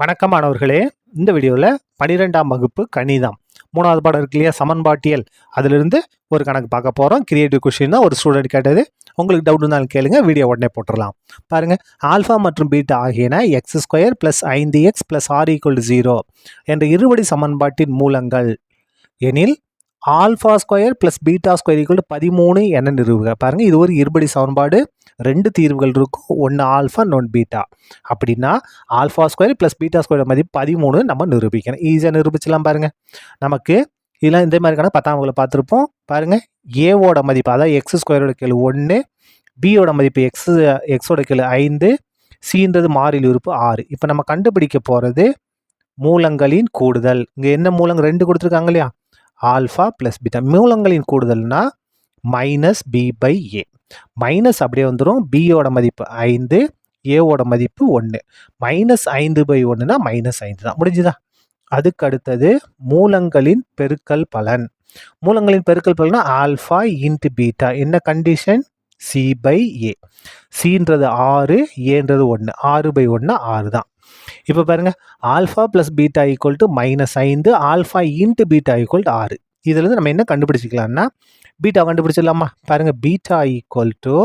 வணக்கம் மாணவர்களே இந்த வீடியோவில் பன்னிரெண்டாம் வகுப்பு கணிதம். மூணாவது பாடம் இருக்கு இல்லையா? சமன்பாட்டியல். அதிலிருந்து ஒரு கணக்கு பார்க்க போகிறோம் கிரியேட்டிவ் கொஷின் தான் ஒரு ஸ்டூடெண்ட் கேட்டது. உங்களுக்கு டவுட் இருந்தாலும் கேளுங்க. வீடியோ உடனே போட்டுடலாம். பாருங்கள் ஆல்ஃபா மற்றும் பீட்டா ஆகியன எக்ஸ் ஸ்கொயர் ப்ளஸ் ஐந்து X plus R equal zero என்ற இருபடி சமன்பாட்டின் மூலங்கள். எனில் alpha square plus beta square equal பதிமூணு என நிறுவுக பாருங்கள் இது ஒரு இருபடி சமன்பாடு. ரெண்டு தீர்வுகள் இருக்கும். ஒன்று ஆல்ஃபா இன்னொன்று பீட்டா. அப்படின்னா alpha square plus beta square மதிப்பு பதிமூணு நம்ம நிரூபிக்கணும். ஈஸியாக நிரூபிச்சலாம் பாருங்கள் நமக்கு இதெல்லாம் இந்த மாதிரிக்கான பத்தாம் வகுப்பில் பார்த்துருப்போம். பாருங்கள் ஏவோட மதிப்பு அதாவது எக்ஸ் ஸ்கொயரோட கேள்வி ஒன்று பியோட மதிப்பு எக்ஸ் எக்ஸோட கேள்வி ஐந்து சீன்றது மாறில் உறுப்பு ஆறு. இப்போ நம்ம கண்டுபிடிக்க போகிறது மூலங்களின் கூடுதல். இங்கே என்ன மூலங்கள் ரெண்டு கொடுத்துருக்காங்க இல்லையா? Alpha plus beta. மூலங்களின் கூடுதல்னா minus b by a minus அப்படியே வந்துடும் பியோட மதிப்பு ஐந்து ஏவோட மதிப்பு ஒன்று மைனஸ் ஐந்து பை ஒன்றுனா மைனஸ் ஐந்து தான். முடிஞ்சுதா? அதுக்கு அடுத்தது மூலங்களின் பெருக்கல் பலன். மூலங்களின் பெருக்கல் பலனா ஆல்ஃபா இன்ட்டு பீட்டா. என்ன கண்டிஷன் சி பை ஏ சின்றது ஆறு ஏன்றது ஒன்று ஆறு பை ஒன்று ஆறு தான். இப்போ பாருங்க alpha plus beta equal to minus ஐந்து alpha into beta equal to ஆறு. இதுலேருந்து நம்ம என்ன கண்டுபிடிச்சிக்கலாம்னா பீட்டா கண்டுபிடிச்சிடலாமா? பாருங்கள் பீட்டா ஈக்குவல் டு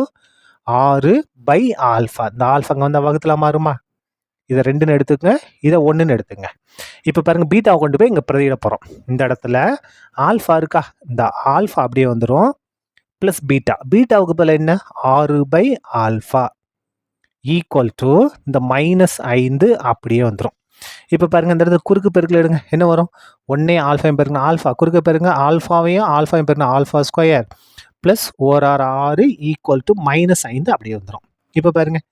ஆறு பை ஆல்ஃபா இந்த ஆல்ஃபாங்க வந்து வகுத்தில் மாறுமா? இதை ரெண்டுன்னு எடுத்துக்கங்க இதை ஒன்றுன்னு எடுத்துங்க இப்போ பாருங்கள் பீட்டாவை கொண்டு போய் இங்கே பிரதியிட போகிறோம் இந்த இடத்துல ஆல்ஃபா இருக்கா? இந்த ஆல்ஃபா அப்படியே வந்துடும் ப்ளஸ் பீட்டா பீட்டாவுக்கு பதில் என்ன? ஆறு பை ஆல்ஃபா ஈக்குவல் டு இந்த மைனஸ் ஐந்து அப்படியே வந்துடும் இப்போ பாருங்கள் இந்த இடத்துல குறுக்கு பெருக்கில் எடுங்க. என்ன வரும்? ஒன்னே ஆல்ஃபாயும் பெருங்க ஆல்ஃபா குறுக்க பெருங்க ஆல்ஃபாவையும் ஆல்ஃபாயும் பெருங்க ஆல்ஃபா ஸ்கொயர் ப்ளஸ் ஓர் ஆர் ஆறு ஈக்குவல் டு மைனஸ் ஐந்து அப்படியே வந்துடும் இப்போ பாருங்கள்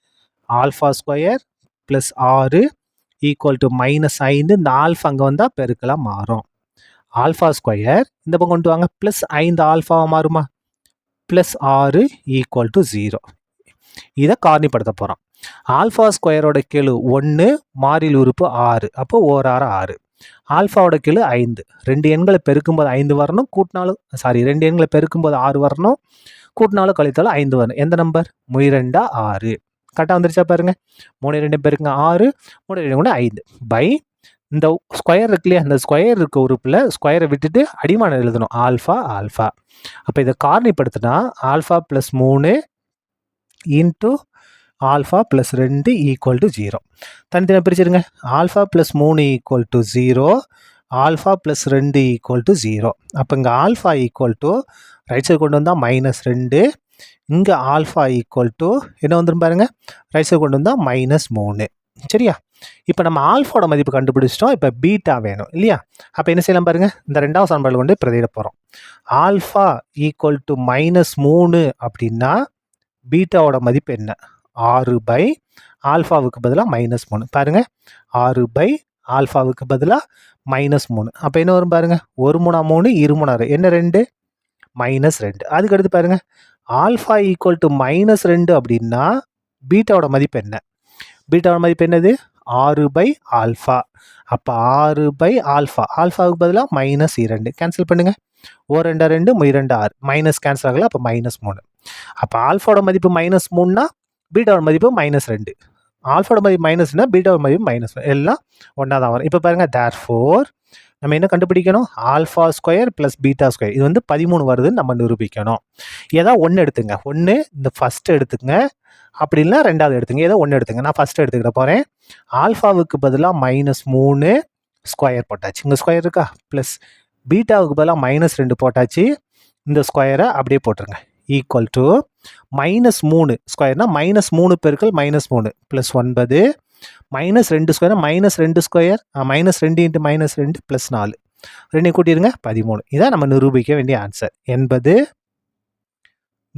ஆல்ஃபா ஸ்கொயர் ப்ளஸ் ஆறு ஈக்குவல் டு மைனஸ் ஐந்து. இந்த ஆல்ஃபா அங்கே வந்தால் பெருக்கெல்லாம் மாறும். ஆல்ஃபா ஸ்கொயர் இந்த பக்கம் கொண்டு வாங்க. ப்ளஸ் ஐந்து ஆல்ஃபாவை மாறுமா? ப்ளஸ் ஆறு ஈக்குவல் டு ஜீரோ இதை காரணிப்படுத்த போகிறோம் ஆல்ஃபா ஸ்கொயரோட கெழு ஒன்று மாறில் உறுப்பு ஆறு. அப்போ ஓர் ஆறு. ஆறு ஆல்ஃபாவோட கெழு ஐந்து. ரெண்டு எண்களை பெருக்கும்போது ஐந்து வரணும் கூட்டினாலும் சாரி ரெண்டு எண்களை பெருக்கும்போது ஆறு வரணும் கூட்டினாலும் கழித்தாலும் ஐந்து வரணும். எந்த நம்பர் முயரெண்டா ஆறு. கரெக்டாக வந்துருச்சா பாருங்க. மூணு ரெண்டு பெருக்குங்க ஆறு. மூணு ரெண்டு கூட ஐந்து. பை இந்த ஸ்கொயர் இருக்கு இல்லையா? அந்த ஸ்கொயர் இருக்க உறுப்பில் ஸ்கொயரை விட்டுட்டு அடிமானம் எழுதணும். Alpha alpha. அப்போ இதை காரணிப்படுத்தினா ஆல்ஃபா ப்ளஸ் மூணு இன்ட்டு ஆல்ஃபா ப்ளஸ் ரெண்டு ஈக்குவல் டு ஜீரோ தனித்தனியாக பிரிச்சிருங்க. ஆல்ஃபா ப்ளஸ் மூணு equal to zero alpha plus ரெண்டு ஈக்குவல் டு ஜீரோ அப்போ இங்கே alpha equal to right side கொண்டு வந்தால் மைனஸ் ரெண்டு இங்கே ஆல்ஃபா ஈக்குவல் டு என்ன வந்துடும் பாருங்கள் ரைட் சைடு கொண்டு வந்தால் மைனஸ் மூணு. சரியா? இப்போ நம்ம ஆல்ஃபாவோட மதிப்பு கண்டுபிடிச்சிட்டோம். இப்போ பீட்டா வேணும் இல்லையா? அப்போ என்ன செய்யலாம் பாருங்கள் இந்த ரெண்டாவது சமன்பாடு கொண்டு பிரதியிட போகிறோம் ஆல்ஃபா ஈக்குவல் டு மைனஸ் மூணு அப்படின்னா பீட்டாவோட மதிப்பு என்ன? ஆறு பை ஆல்ஃபாவுக்கு பதிலாக மைனஸ் மூணு. பாருங்கள் ஆறு பை ஆல்ஃபாவுக்கு பதிலாக மைனஸ் மூணு. அப்போ என்ன வரும் பாருங்கள் ஒரு மூணா மூணு இரு மூணாறு என்ன ரெண்டு? மைனஸ் ரெண்டு. அதுக்கு அடுத்து பாருங்கள் ஆல்ஃபா ஈக்குவல் டு மைனஸ் ரெண்டு அப்படின்னா பீட்டாவோட மதிப்பு என்ன? பீட்டாவோட மதிப்பு என்னது? ஆறு பை ஆல்ஃபா. அப்போ ஆறு பை ஆல்ஃபா. ஆல்ஃபாவுக்கு பதிலாக மைனஸ் இரண்டு. கேன்சல் பண்ணுங்கள் ஓ ரெண்டு ரெண்டு இரண்டு ஆறு. மைனஸ் கேன்சல் ஆகலை அப்போ மைனஸ் மூணு. அப்போ ஆல்ஃபாவோட மதிப்பு மைனஸ் மூணுனா பீட்டாவோட மதிப்பு மைனஸ் ரெண்டு. ஆல்ஃபாவோட மதிப்பு மைனஸ்னா பீட்டாவோட மதிப்பு மைனஸ் எல்லாம் ஒன்றா தான் வரும். இப்போ பாருங்கள் தேர் ஃபோர் நம்ம என்ன கண்டுபிடிக்கணும்? Alpha square plus beta square. இது வந்து பதிமூணு வருதுன்னு நம்ம நிரூபிக்கணும். ஏதோ ஒன்று எடுத்துங்க. ஒன்று இந்த ஃபஸ்ட்டு எடுத்துங்க. அப்படி இல்லைனா ரெண்டாவது எடுத்துங்க. ஏதோ ஒன்று எடுத்துங்க. நான் ஃபஸ்ட்டு எடுத்துக்கிட்ட போகிறேன் ஆல்ஃபாவுக்கு பதிலாக மைனஸ் மூணு ஸ்கொயர் போட்டாச்சு. இங்கே ஸ்கொயர் இருக்கா? ப்ளஸ் பீட்டாவுக்கு பதிலாக மைனஸ் ரெண்டு போட்டாச்சு. இந்த ஸ்கொயரை அப்படியே போட்டுருங்க. ஈக்குவல் டு மைனஸ் மூணு. ஸ்கொயர்னா மைனஸ் மூணு பெருக்கள் மைனஸ் மூணு. ப்ளஸ் ஒன்பது. மைனஸ் ரெண்டு ஸ்கொயர் மைனஸ் ரெண்டு ஸ்கொயர் மைனஸ் ரெண்டு இன்ட்டு மைனஸ் ரெண்டு ப்ளஸ் நாலு. ரெண்டையும் கூட்டிடுங்க பதிமூணு. இதான் நம்ம நிரூபிக்க வேண்டிய ஆன்சர் என்பது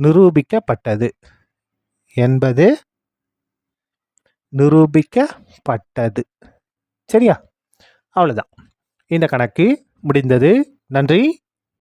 நிரூபிக்கப்பட்டது. என்பது நிரூபிக்கப்பட்டது. சரியா? அவ்வளோதான் இந்த கணக்கு முடிந்தது. நன்றி.